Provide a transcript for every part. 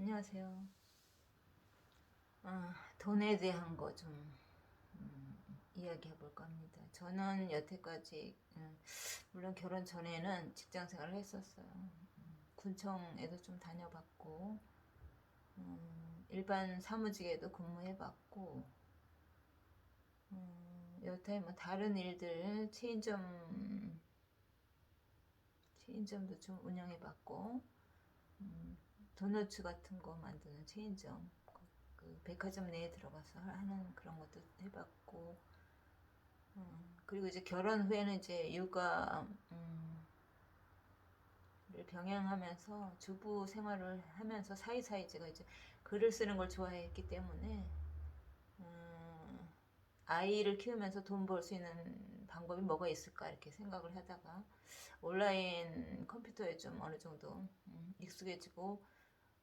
안녕하세요. 아, 돈에 대한 거좀 이야기해 볼까 합니다. 저는 여태까지 음, 물론 결혼 전에는 직장 생활을 했었어요. 음, 군청에도 좀 다녀봤고 음, 일반 사무직에도 근무해봤고 음, 여태 뭐 다른 일들 체인점 체인점도 좀 운영해봤고 음, 도너츠 같은 거 만드는 체인점 그, 그 백화점 내에 들어가서 하는 그런 것도 해봤고 음, 그리고 이제 결혼 후에는 이제 육아 음, 를 병행하면서 주부 생활을 하면서 사이사이 제가 이제 글을 쓰는 걸 좋아했기 때문에 음, 아이를 키우면서 돈 벌 수 있는 방법이 뭐가 있을까 이렇게 생각을 하다가 온라인 컴퓨터에 좀 어느 정도 음, 익숙해지고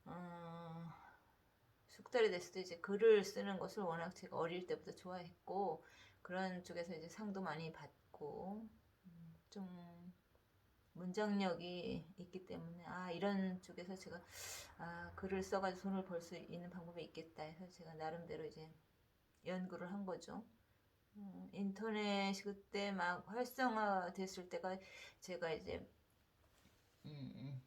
어, 숙달이 됐을 때 이제 글을 쓰는 것을 워낙 제가 어릴 때부터 좋아했고 그런 쪽에서 이제 상도 많이 받고 음, 좀 문장력이 있기 때문에 아 이런 쪽에서 제가 아 글을 써가지고 돈을 벌 수 있는 방법이 있겠다 해서 제가 나름대로 이제 연구를 한 거죠. 음, 인터넷이 그때 막 활성화 됐을 때가 제가 이제 음, 음,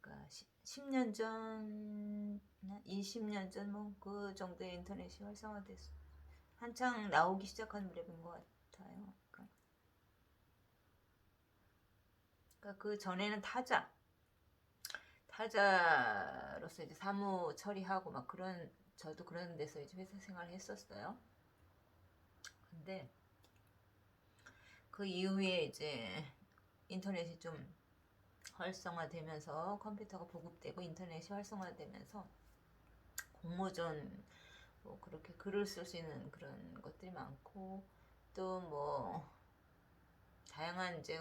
그러니까 10년 전, 20년 전 뭐 그 정도의 인터넷이 활성화됐 한창 나오기 시작한 무렵인 것 같아요. 그러니까, 그러니까 그 전에는 타자, 타자로서 이제 사무 처리하고 막 그런 저도 그런 데서 이제 회사 생활을 했었어요. 근데 그 이후에 이제 인터넷이 좀 활성화되면서 컴퓨터가 보급되고 인터넷이 활성화되면서 공모전 뭐 그렇게 글을 쓸 수 있는 그런 것들이 많고 또 뭐 다양한 이제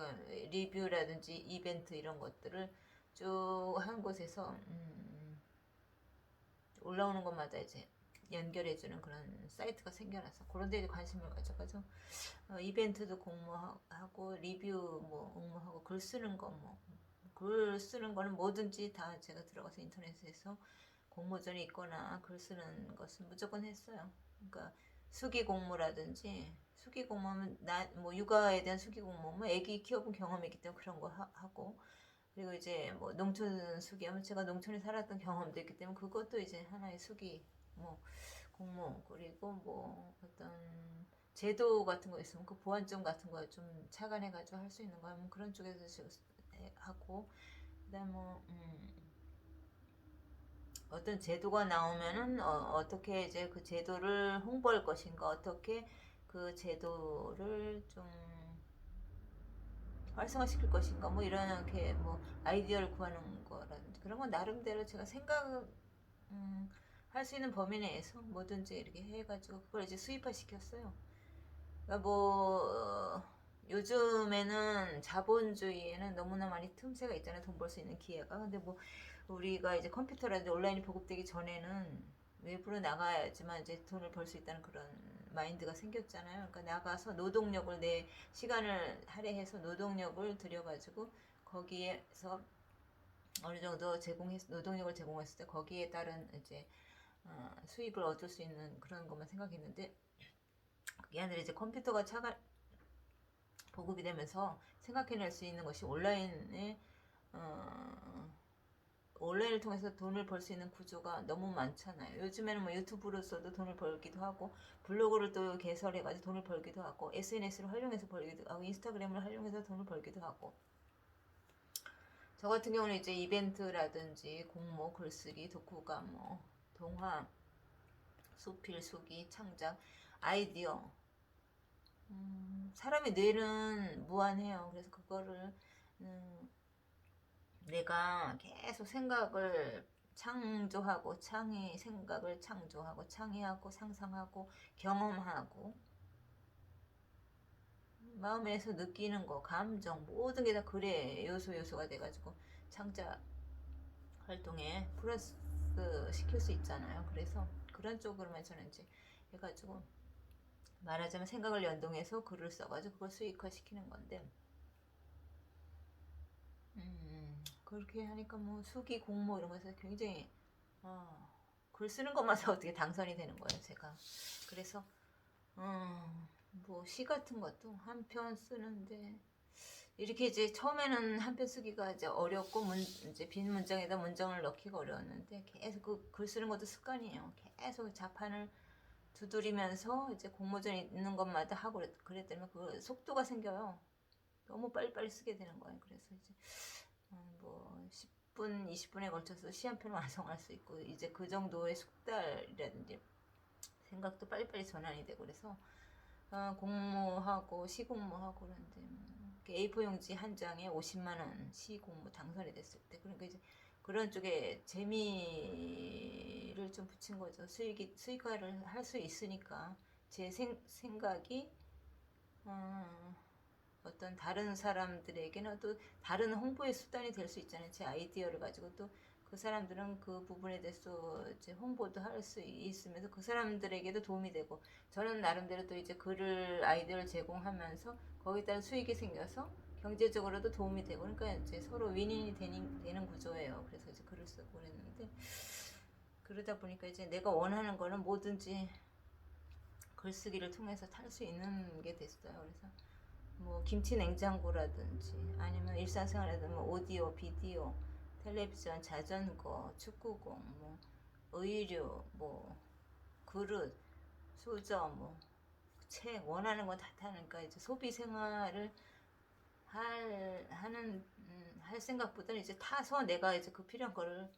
리뷰라든지 이벤트 이런 것들을 쭉 한 곳에서 음 올라오는 것마다 이제 연결해주는 그런 사이트가 생겨나서 그런 데 관심을 가져가지고 어, 이벤트도 공모하고 리뷰 뭐 공모하고 글 쓰는 거뭐 글 쓰는 거는 뭐든지 다 제가 들어가서 인터넷에서 공모전이 있거나 글 쓰는 것은 무조건 했어요. 그러니까 수기 공모라든지 수기 공모하면 나 뭐 육아에 대한 수기 공모면 아기 키워본 경험이 있기 때문에 그런 거 하, 고 그리고 이제 뭐 농촌 수기하면 제가 농촌에 살았던 경험도 있기 때문에 그것도 이제 하나의 수기 뭐 공모 그리고 뭐 어떤 제도 같은 거 있으면 그 보완점 같은 거 좀 착안해 가지고 할 수 있는 거 하면 그런 쪽에서 하고 그다음 뭐 음, 어떤 제도가 나오면은 어, 떻게 이제 그 제도를 홍보할 것인가 어떻게 그 제도를 좀 활성화시킬 것인가 뭐 이렇게 뭐 아이디어를 구하는 거라든지 그런 건 나름대로 제가 생각 음, 할 수 있는 범위 내에서 뭐든지 이렇게 해가지고 그걸 이제 수입화 시켰어요. 그러니까 뭐 요즘에는 자본주의에는 너무나 많이 틈새가 있잖아요. 돈 벌 수 있는 기회가. 근데 뭐 우리가 이제 컴퓨터라든지 온라인이 보급되기 전에는 외부로 나가야지만 이제 돈을 벌 수 있다는 그런 마인드가 생겼잖아요. 그러니까 나가서 노동력을 내 시간을 할애해서 노동력을 들여가지고 거기에서 어느 정도 제공했 노동력을 제공했을 때 거기에 따른 이제 어, 수입을 얻을 수 있는 그런 것만 생각했는데 그게 아니라 이제 컴퓨터가 차가 보급이 되면서 생각해낼 수 있는 것이 온라인에 어, 온라인을 통해서 돈을 벌 수 있는 구조가 너무 많잖아요. 요즘에는 뭐 유튜브로서도 돈을 벌기도 하고 블로그를 또 개설해가지고 돈을 벌기도 하고 SNS를 활용해서 벌기도 하고 인스타그램을 활용해서 돈을 벌기도 하고 저 같은 경우는 이제 이벤트라든지 공모, 글쓰기, 독후감, 뭐 동화, 수필, 수기, 창작, 아이디어 음, 사람의 뇌는 무한해요. 그래서 그거를 음, 내가 계속 생각을 창조하고 창의 생각을 창조하고 창의하고 상상하고 경험하고 마음에서 느끼는 거 감정 모든 게다 글의 요소 요소가 돼가지고 창작 활동에 플러스 시킬 수 있잖아요. 그래서 그런 쪽으로만 저는 이제 해가지고 말하자면 생각을 연동해서 글을 써가지고 그걸 수익화 시키는 건데. 음, 그렇게 하니까 뭐 수기 공모 이런 거에서 굉장히 어, 글 쓰는 것마다 어떻게 당선이 되는 거예요 제가. 그래서 어, 뭐시 같은 것도 한 편 쓰는데 이렇게 이제 처음에는 한 편 쓰기가 이제 어렵고 문, 이제 빈 문장에다 문장을 넣기가 어려웠는데 계속 그 글 쓰는 것도 습관이에요. 계속 자판을 두드리면서 이제 공모전 있는 것마다 하고 그랬- 그랬더니 그 속도가 생겨요. 너무 빨리빨리 쓰게 되는 거예요. 그래서 이제 어, 뭐 10분, 20분에 걸쳐서 시 한 편을 완성할 수 있고 이제 그 정도의 숙달이라든지 생각도 빨리빨리 전환이 되고 그래서 어, 공모하고 시 공모하고 그러는데 뭐 이렇게 A4 용지 한 장에 50만 원 시 공모 당선이 됐을 때 그러니까 이제 그런 쪽에 재미를 좀 붙인 거죠 수익이 수익화를 할 수 있으니까 제 생, 생각이 어, 어떤 다른 사람들에게는 또 다른 홍보의 수단이 될 수 있잖아요. 제 아이디어를 가지고 또 그 사람들은 그 부분에 대해서 이제 홍보도 할 수 있으면서 그 사람들에게도 도움이 되고 저는 나름대로 또 이제 글을 아이디어를 제공하면서 거기에 따른 수익이 생겨서 경제적으로도 도움이 되고 그러니까 이제 서로 윈윈이 되는, 되는 구조예요. 그래서 이제 글을 쓰고 그랬는데 그러다 보니까 이제 내가 원하는 거는 뭐든지 글쓰기를 통해서 탈 수 있는 게 됐어요. 그래서 뭐 김치 냉장고라든지 아니면 일상생활에도 뭐 오디오, 비디오, 텔레비전, 자전거, 축구공, 뭐 의류, 뭐 그릇, 수저, 뭐 책 원하는 거다 타니까 이제 소비 생활을 할 하는 음, 할 생각보다는 이제 타서 내가 이제 그 필요한 거를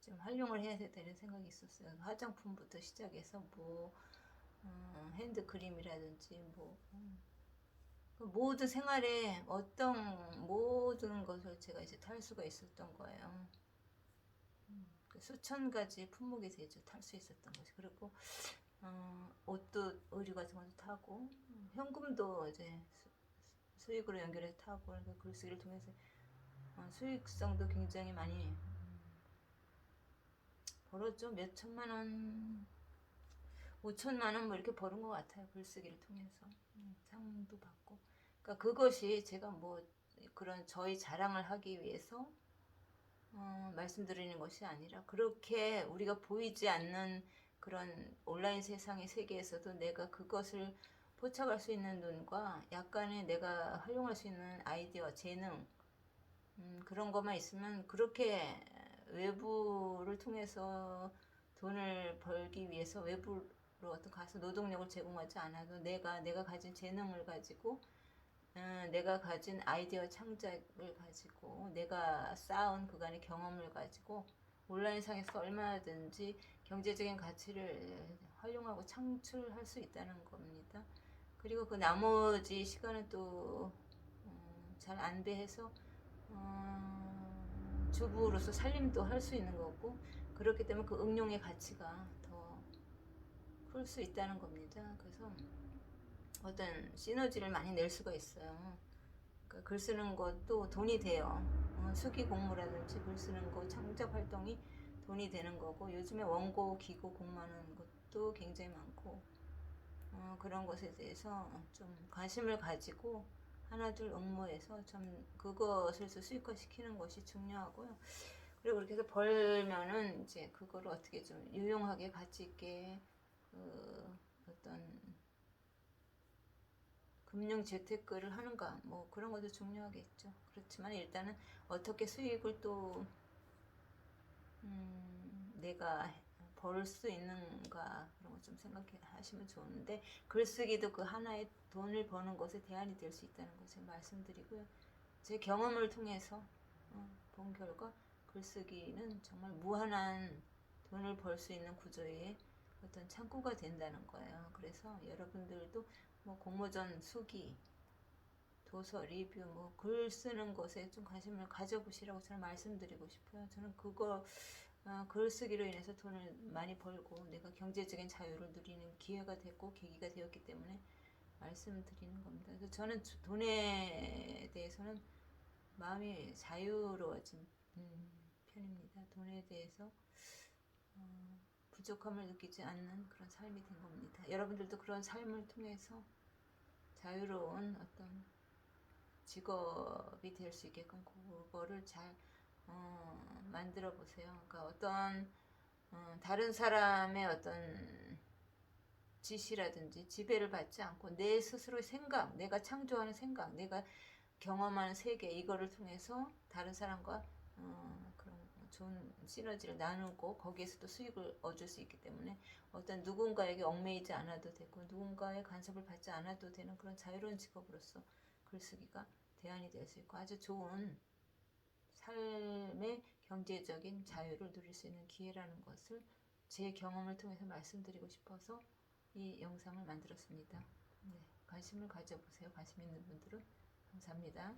좀 활용을 해야 되는 생각이 있었어요. 화장품부터 시작해서 뭐 음, 핸드 크림이라든지 뭐 음, 그 모든 생활에 어떤 모든 것을 제가 이제 탈 수가 있었던 거예요. 음, 그 수천 가지 품목에 대해서 탈수 있었던 거지. 그리고 어, 옷도 의류 같은 것도 타고 음, 현금도 이제 수, 수익으로 연결해서 타고 그러니까 글쓰기를 통해서 어, 수익성도 굉장히 많이 음, 벌었죠. 몇 천만 원, 오천만 원 뭐 이렇게 버는 것 같아요. 글쓰기를 통해서 음, 상도 받고. 그러니까 그것이 제가 뭐 그런 저희 자랑을 하기 위해서 어, 말씀드리는 것이 아니라 그렇게 우리가 보이지 않는 그런 온라인 세상의 세계에서도 내가 그것을 포착할 수 있는 눈과 약간의 내가 활용할 수 있는 아이디어, 재능 음, 그런 것만 있으면 그렇게 외부를 통해서 돈을 벌기 위해서 외부로 어떤 가서 노동력을 제공하지 않아도 내가 내가 가진 재능을 가지고 음, 내가 가진 아이디어 창작을 가지고 내가 쌓은 그간의 경험을 가지고 온라인상에서 얼마든지 경제적인 가치를 활용하고 창출할 수 있다는 겁니다. 그리고 그 나머지 시간은 또 음, 잘 안배해서 어, 주부로서 살림도 할 수 있는 거고 그렇기 때문에 그 응용의 가치가 더 클 수 있다는 겁니다. 그래서 어떤 시너지를 많이 낼 수가 있어요. 그러니까 글 쓰는 것도 돈이 돼요. 어, 수기 공모라든지 글 쓰는 거 창작 활동이 돈이 되는 거고 요즘에 원고 기고 공모하는 것도 굉장히 많고 어, 그런 것에 대해서 좀 관심을 가지고 하나둘 응모해서 좀 그것을 수익화 시키는 것이 중요하고요. 그리고 그렇게 해서 벌면은 이제 그거를 어떻게 좀 유용하게 가치 있게 그 어떤 금융 재테크를 하는가 뭐 그런 것도 중요하겠죠. 그렇지만 일단은 어떻게 수익을 또 음, 내가 벌 수 있는가 그런 거 좀 생각하시면 좋은데 글쓰기도 그 하나의 돈을 버는 것에 대안이 될 수 있다는 것을 말씀드리고요. 제 경험을 통해서 어, 본 결과 글쓰기는 정말 무한한 돈을 벌 수 있는 구조의 어떤 창구가 된다는 거예요. 그래서 여러분들도 뭐 공모전 수기, 도서 리뷰, 뭐 글 쓰는 것에 좀 관심을 가져보시라고 저는 말씀드리고 싶어요. 저는 그거 어, 글 쓰기로 인해서 돈을 많이 벌고 내가 경제적인 자유를 누리는 기회가 됐고 계기가 되었기 때문에 말씀드리는 겁니다. 그래서 저는 주- 돈에 대해서는 마음이 자유로워진 음, 편입니다. 돈에 대해서 어, 부족함을 느끼지 않는 그런 삶이 된 겁니다. 여러분들도 그런 삶을 통해서 자유로운 어떤 직업이 될 수 있게끔 그거를 잘 어, 만들어 보세요. 그러니까 어떤 어, 다른 사람의 어떤 지시라든지 지배를 받지 않고 내 스스로의 생각, 내가 창조하는 생각, 내가 경험하는 세계 이거를 통해서 다른 사람과 어, 그런 좋은 시너지를 나누고 거기에서도 수익을 얻을 수 있기 때문에 어떤 누군가에게 얽매이지 않아도 되고 누군가의 간섭을 받지 않아도 되는 그런 자유로운 직업으로서 글쓰기가 대안이 될 수 있고 아주 좋은 삶의 경제적인 자유를 누릴 수 있는 기회라는 것을 제 경험을 통해서 말씀드리고 싶어서 이 영상을 만들었습니다. 네, 관심을 가져보세요. 관심 있는 분들은 감사합니다.